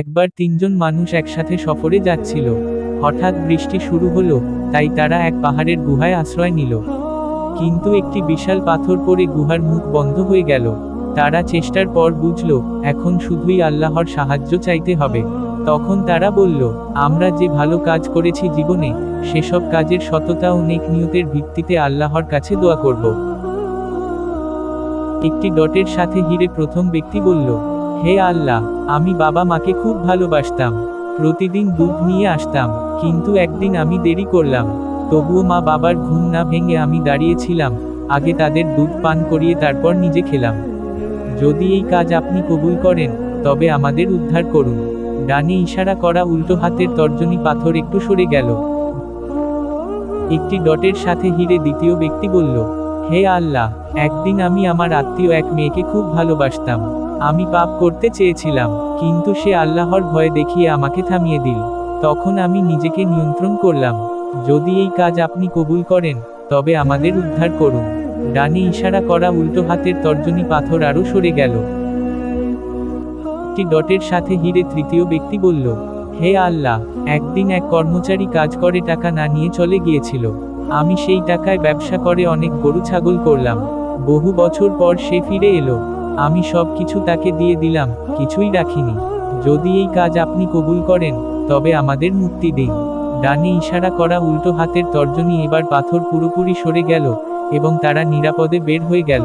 একবার তিনজন মানুষ একসাথে সফরে যাচ্ছিল। হঠাৎ বৃষ্টি শুরু হলো, তাই তারা এক পাহাড়ের গুহায় আশ্রয় নিল। কিন্তু একটি বিশাল পাথর পরে গুহার মুখ বন্ধ হয়ে গেল। তারা চেষ্টার পর বুঝল, এখন শুধুই আল্লাহর সাহায্য চাইতে হবে। তখন তারা বলল, আমরা যে ভালো কাজ করেছি জীবনে, সেসব কাজের সততা ও নেক নিয়তের ভিত্তিতে আল্লাহর কাছে দোয়া করব। একটি ডটের সাথে হিরে প্রথম ব্যক্তি বলল হে আল্লাহ, আমি বাবা মাকে খুব ভালোবাসতাম। প্রতিদিন দুধ নিয়ে আসতাম, কিন্তু একদিন আমি দেরি করলাম। তবুও মা বাবার ঘুম না ভেঙে আমি দাঁড়িয়েছিলাম, আগে তাদের দুধ পান করিয়ে তারপর নিজে খেলাম। যদি এই কাজ আপনি কবুল করেন, তবে আমাদের উদ্ধার করুন। ডানে ইশারা করা উল্টো হাতের তর্জনী পাথর একটু সরে গেল। একটি ডটের সাথে হিরে দ্বিতীয় ব্যক্তি বলল, হে আল্লাহ, একদিন আমি আমার আত্মীয় এক মেয়েকে খুব ভালোবাসতাম। আমি পাপ করতে চেয়েছিলাম, কিন্তু সে আল্লাহর ভয় দেখিয়ে আমাকে থামিয়ে দিল। তখন আমি নিজেকে নিয়ন্ত্রণ করলাম। যদি এই কাজ আপনি কবুল করেন, তবে আমাদের উদ্ধার করুন। ডানে ইশারা করা উল্টো হাতের তর্জনী পাথর আরও সরে গেল। একটি ডটের সাথে হিরে তৃতীয় ব্যক্তি বলল, হে আল্লাহ, একদিন এক কর্মচারী কাজ করে টাকা না নিয়ে চলে গিয়েছিল। আমি সেই টাকায় ব্যবসা করে অনেক গরু ছাগল করলাম। বহু বছর পর সে ফিরে এলো। আমি সব কিছু তাকে দিয়ে দিলাম, কিছুই রাখিনি। যদি এই কাজ আপনি কবুল করেন, তবে আমাদের মুক্তি দিন। ডানে ইশারা করা উল্টো হাতের তর্জনী এবার পাথর পুরোপুরি সরে গেল, এবং তারা নিরাপদে বের হয়ে গেল।